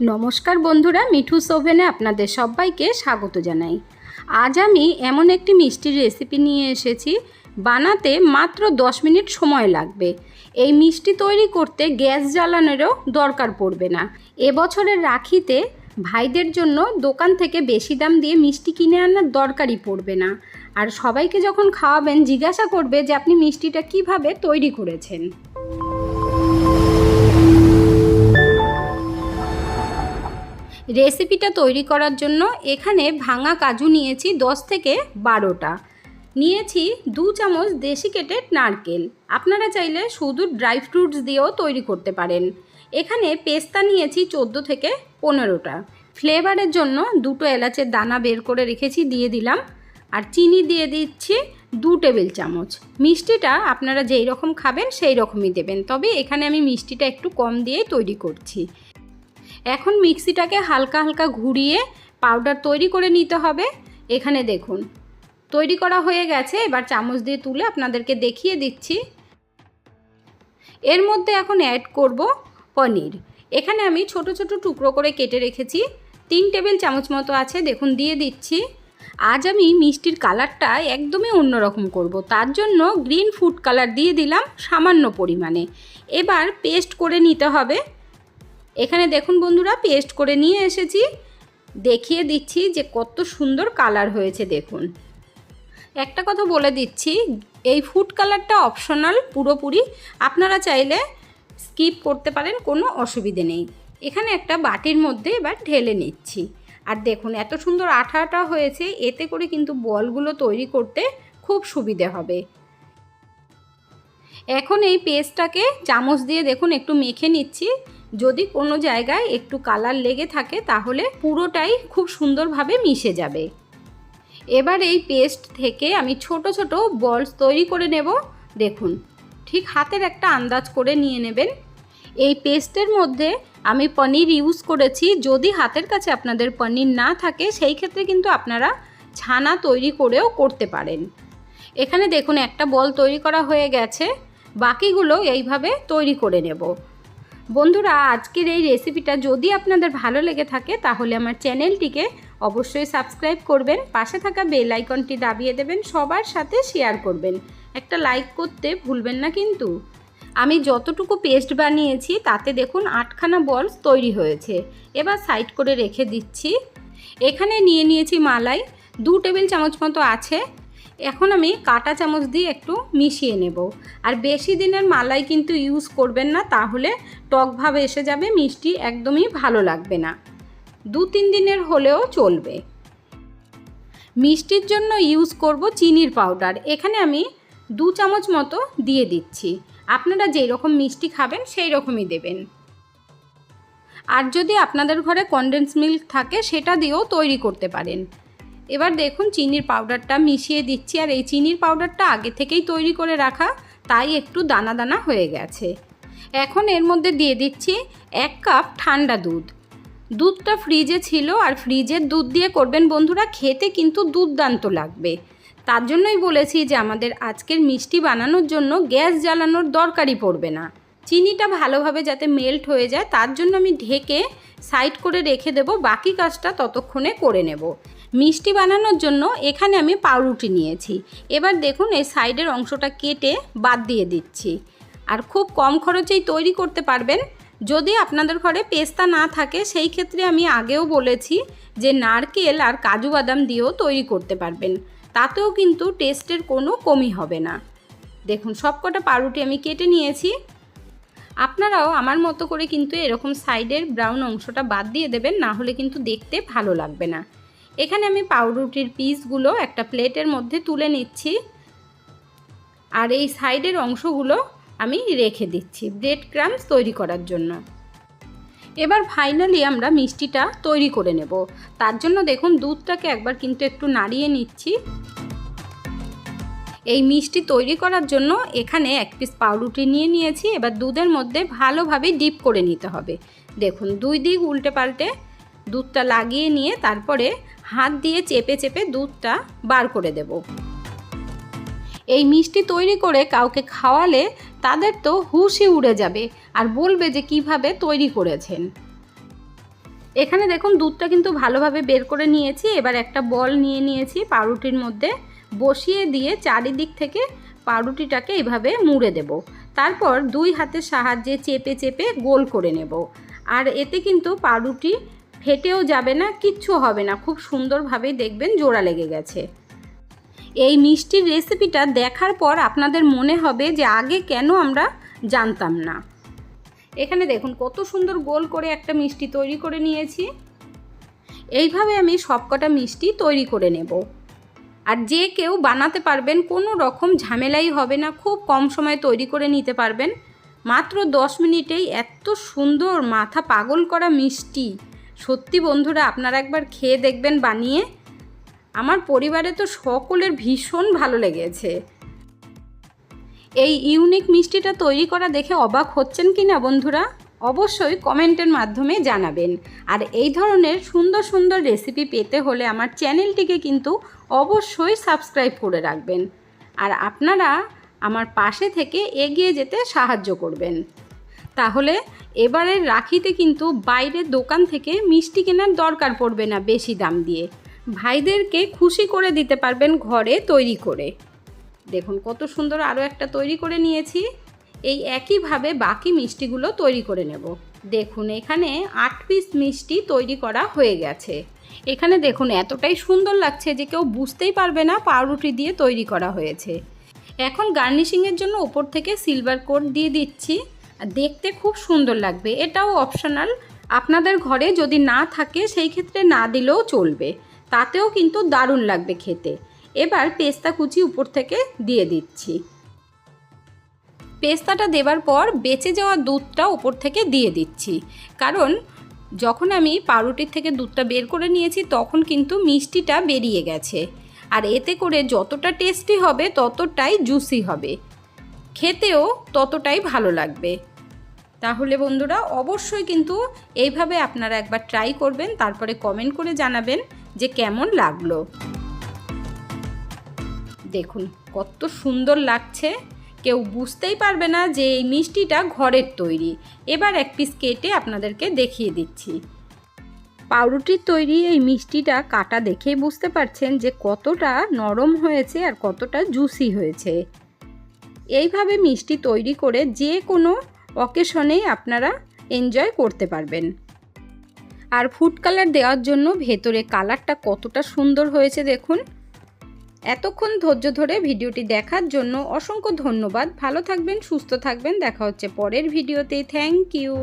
নমস্কার বন্ধুরা, মিঠু সোভেনে আপনাদের সবাইকে স্বাগত জানাই। আজ আমি এমন একটি মিষ্টির রেসিপি নিয়ে এসেছি, বানাতে মাত্র 10 মিনিট সময় লাগবে। এই মিষ্টি তৈরি করতে গ্যাস জ্বালানোরও দরকার পড়বে না। এবছরের রাখিতে ভাইদের জন্য দোকান থেকে বেশি দাম দিয়ে মিষ্টি কিনে আনার দরকারই পড়বে না। আর সবাইকে যখন খাওয়াবেন, জিজ্ঞাসা করবে যে আপনি মিষ্টিটা কীভাবে তৈরি করেছেন। রেসিপিটা তৈরি করার জন্য এখানে ভাঙা কাজু নিয়েছি দশ থেকে বারোটা। নিয়েছি দু চামচ দেশি কেটে নারকেল। আপনারা চাইলে শুধু ড্রাই ফ্রুটস দিয়েও তৈরি করতে পারেন। এখানে পেস্তা নিয়েছি চোদ্দ থেকে পনেরোটা। ফ্লেভারের জন্য দুটো এলাচের দানা বের করে রেখেছি, দিয়ে দিলাম। আর চিনি দিয়ে দিচ্ছি দু টেবিল চামচ। মিষ্টিটা আপনারা যেই রকম খাবেন সেই রকমই দেবেন। তবে এখানে আমি মিষ্টিটা একটু কম দিয়েই তৈরি করছি। এখন মিক্সিটাকে হালকা হালকা ঘুরিয়ে পাউডার তৈরি করে নিতে হবে। এখানে দেখুন, তৈরি করা হয়ে গেছে। এবার চামচ দিয়ে তুলে আপনাদেরকে দেখিয়ে দিচ্ছি। এর মধ্যে এখন অ্যাড করব পনির। এখানে আমি ছোট ছোট টুকরো করে কেটে রেখেছি। তিন টেবিল চামচ মতো আছে, দেখুন, দিয়ে দিচ্ছি। আজ আমি মিষ্টির কালারটা একদমই অন্যরকম করব। তার জন্য গ্রিন ফুড কালার দিয়ে দিলাম সামান্য পরিমাণে। এবার পেস্ট করে নিতে হবে। এখানে দেখুন বন্ধুরা পেস্ট করে নিয়ে এসেছি। দেখিয়ে দিচ্ছি যে কত সুন্দর কালার হয়েছে, দেখুন। একটা কথা বলে দিচ্ছি, এই ফুড কালারটা অপশনাল পুরোপুরি। আপনারা চাইলে স্কিপ করতে পারেন, কোনো অসুবিধে নেই। এখানে একটা বাটির মধ্যে এবার ঢেলে নিচ্ছি। আর দেখুন, এত সুন্দর আঠা আঠা হয়েছে, এতে করে কিন্তু বলগুলো তৈরি করতে খুব সুবিধে হবে। এখন এই পেস্টটাকে চামচ দিয়ে দেখুন, একটু মেখে নিচ্ছি। যদি কোনো জায়গায় একটু কালার লেগে থাকে, তাহলে পুরোটাই খুব সুন্দরভাবে মিশে যাবে। এবার এই পেস্ট থেকে আমি ছোট ছোট বলস তৈরি করে নেব। দেখুন, ঠিক হাতের একটা আন্দাজ করে নিয়ে নেবেন। এই পেস্টের মধ্যে আমি পনির ইউজ করেছি। যদি হাতের কাছে আপনাদের পনির না থাকে, সেই ক্ষেত্রে কিন্তু আপনারা ছানা তৈরি করেও করতে পারেন। এখানে দেখুন, একটা বল তৈরি করা হয়ে গেছে। বাকিগুলো এইভাবে তৈরি করে নেব। বন্ধুরা, আজকের এই রেসিপিটা যদি আপনাদের ভালো লেগে থাকে, তাহলে আমার চ্যানেলটিকে অবশ্যই সাবস্ক্রাইব করবেন, পাশে থাকা বেল আইকনটি দাবিয়ে দেবেন, সবার সাথে শেয়ার করবেন। একটা লাইক করতে ভুলবেন না কিন্তু। আমি যতটুকু পেস্ট বানিয়েছি, তাতে দেখুন আটখানা বলস তৈরি হয়েছে। এবার সাইড করে রেখে দিচ্ছি। এখানে নিয়ে নিয়েছি মালাই। দু টেবিল চামচ মতো আছে। এখন আমি কাটা চামচ দিয়ে একটু মিশিয়ে নেব। আর বেশি দিনের মালাই কিন্তু ইউজ করবেন না, তাহলে টকভাবে এসে যাবে, মিষ্টি একদমই ভালো লাগবে না। দু তিন দিনের হলেও চলবে। মিষ্টির জন্য ইউজ করব চিনির পাউডার এখানে আমি দু চামচ মতো দিয়ে দিচ্ছি। আপনারা যেই রকম মিষ্টি খাবেন, সেই রকমই দেবেন। আর যদি আপনাদের ঘরে কনডেন্স মিল্ক থাকে, সেটা দিয়েও তৈরি করতে পারেন। এবার দেখুন চিনির পাউডারটা মিশিয়ে দিচ্ছি, আর এই চিনির পাউডারটা আগে থেকেই তৈরি করে রাখা, তাই একটু দানা দানা হয়ে গেছে। এখন এর মধ্যে দিয়ে দিচ্ছি এক কাপ ঠান্ডা দুধ। দুধটা ফ্রিজে ছিল, আর ফ্রিজের দুধ দিয়ে করবেন বন্ধুরা, খেতে কিন্তু দুর্দান্ত লাগবে। তার জন্যই বলেছি যে আমাদের আজকের মিষ্টি বানানোর জন্য গ্যাস জ্বালানোর দরকারই পড়বে না। চিনিটা ভালোভাবে যাতে মেল্ট হয়ে যায়, তার জন্য আমি ঢেকে সাইড করে রেখে দেব, বাকি কাজটা ততক্ষণে করে নেব। মিষ্টি বানানোর জন্য এখানে আমি পাউরুটি নিয়েছি। এবার দেখুন এই সাইডের অংশটা কেটে বাদ দিয়ে দিচ্ছি। আর খুব কম খরচেই তৈরি করতে পারবেন। যদি আপনাদের ঘরে পেস্তা না থাকে, সেই ক্ষেত্রে আমি আগেও বলেছি যে নারকেল আর কাজু বাদাম দিয়েও তৈরি করতে পারবেন। তাতেও কিন্তু টেস্টের কোনো কমি হবে না। দেখুন, সবকটা পাউরুটি আমি কেটে নিয়েছি। আপনারাও আমার মতো করে কিন্তু এরকম সাইডের ব্রাউন অংশটা বাদ দিয়ে দেবেন, না হলে কিন্তু দেখতে ভালো লাগবে না। এখানে আমি পাউরুটির পিসগুলো একটা প্লেটের মধ্যে তুলে নিচ্ছি। আর এই সাইডের অংশগুলো আমি রেখে দিচ্ছি ব্রেড ক্রামস তৈরি করার জন্য। এবার ফাইনালি আমরা মিষ্টিটা তৈরি করে নেব। তার জন্য দেখুন দুধটাকে একবার কিন্তু একটু নাড়িয়ে নিচ্ছি। এই মিষ্টি তৈরি করার জন্য এখানে এক পিস পাউরুটি নিয়ে নিয়েছি। এবার দুধের মধ্যে ভালোভাবে ডিপ করে নিতে হবে। দেখুন দুই দিক উল্টে পাল্টে দুধটা লাগিয়ে নিয়ে তারপরে হাত দিয়ে চেপে চেপে দুধটা বার করে দেব। এই মিষ্টি তৈরি করে কাউকে খাওয়ালে তাদের তো হুশি উড়ে যাবে আর বলবে যে কীভাবে তৈরি করেছেন। এখানে দেখুন দুধটা কিন্তু ভালোভাবে বের করে নিয়েছি। এবার একটা বল নিয়ে নিয়েছি পাউরুটির মধ্যে। বসিয়ে দিয়ে চারিদিক থেকে পাউরুটিটাকে এভাবে মুড়ে দেব। তারপর দুই হাতের সাহায্যে চেপে চেপে গোল করে নেব। আর এতে কিন্তু পাউরুটি ফেটেও যাবে না, কিচ্ছু হবে না। খুব সুন্দরভাবেই দেখবেন জোড়া লেগে গেছে। এই মিষ্টির রেসিপিটা দেখার পর আপনাদের মনে হবে যে আগে কেন আমরা জানতাম না। এখানে দেখুন, কত সুন্দর গোল করে একটা মিষ্টি তৈরি করে নিয়েছি। এইভাবে আমি সবকটা মিষ্টি তৈরি করে নেব। আর যে কেউ বানাতে পারবেন, কোনো রকম ঝামেলাই হবে না, খুব কম সময়ে তৈরি করে নিতে পারবেন। মাত্র দশ মিনিটেই এত সুন্দর মাথা পাগল করা মিষ্টি। সত্যি বন্ধুরা, আপনারা একবার খেয়ে দেখবেন বানিয়ে। আমার পরিবারে তো সকলের ভীষণ ভালো লেগেছে। এই ইউনিক মিষ্টিটা তৈরি করা দেখে অবাক হচ্ছেন কি না বন্ধুরা? অবশ্যই কমেন্টের মাধ্যমে জানাবেন। আর এই ধরনের সুন্দর সুন্দর রেসিপি পেতে হলে আমার চ্যানেলটিকে কিন্তু অবশ্যই সাবস্ক্রাইব করে রাখবেন। আর আপনারা আমার পাশে থেকে এগিয়ে যেতে সাহায্য করবেন। তাহলে এবারের রাখিতে কিন্তু বাইরের দোকান থেকে মিষ্টি কেনার দরকার পড়বে না বেশি দাম দিয়ে। ভাইদেরকে খুশি করে দিতে পারবেন ঘরে তৈরি করে। দেখুন কত সুন্দর আরও একটা তৈরি করে নিয়েছি। এই একইভাবে বাকি মিষ্টিগুলো তৈরি করে নেব। দেখুন এখানে আট পিস মিষ্টি তৈরি করা হয়ে গেছে। এখানে দেখুন এতটাই সুন্দর লাগছে যে কেউ বুঝতেই পারবে না পাউরুটি দিয়ে তৈরি করা হয়েছে। এখন গার্নিশিংয়ের জন্য ওপর থেকে সিলভার কোট দিয়ে দিচ্ছি। দেখতে খুব সুন্দর লাগবে। এটাও অপশনাল আপনাদের ঘরে যদি না থাকে, সেই ক্ষেত্রে না দিলেও চলবে। তাতেও কিন্তু দারুণ লাগবে খেতে। এবার পেস্তা কুচি উপর থেকে দিয়ে দিচ্ছি। পেস্তাটা দেবার পর বেঁচে যাওয়া দুধটা উপর থেকে দিয়ে দিচ্ছি। কারণ যখন আমি পাউরুটির থেকে দুধটা বের করে নিয়েছি, তখন কিন্তু মিষ্টিটা বেরিয়ে গেছে। আর এতে করে যতটা টেস্টি হবে, ততটাই জুসি হবে। খেতেও ততটাই ভালো লাগবে। তাহলে বন্ধুরা, অবশ্যই কিন্তু এইভাবে আপনারা একবার ট্রাই করবেন, তারপরে কমেন্ট করে জানাবেন যে কেমন লাগল। দেখুন, কত সুন্দর লাগছে। কেউ বুঝতেই পারবে না যে এই মিষ্টিটা ঘরের তৈরি। এবার এক পিস কেটে আপনাদেরকে দেখিয়ে দিচ্ছি। পাউরুটির তৈরি এই মিষ্টিটা কাটা দেখেই বুঝতে পারছেন যে কতটা নরম হয়েছে আর কতটা জুসি হয়েছে। এইভাবে মিষ্টি তৈরি করে যে কোনো অকেশনেই আপনারা এনজয় করতে পারবেন। আর ফুড কালার দেওয়ার জন্য ভেতরে কালারটা কতটা সুন্দর হয়েছে দেখুন। এতক্ষণ ধৈর্য ধরে ভিডিওটি দেখার জন্য অসংখ্য ধন্যবাদ। ভালো থাকবেন, সুস্থ থাকবেন। দেখা হচ্ছে পরের ভিডিওতে। Thank you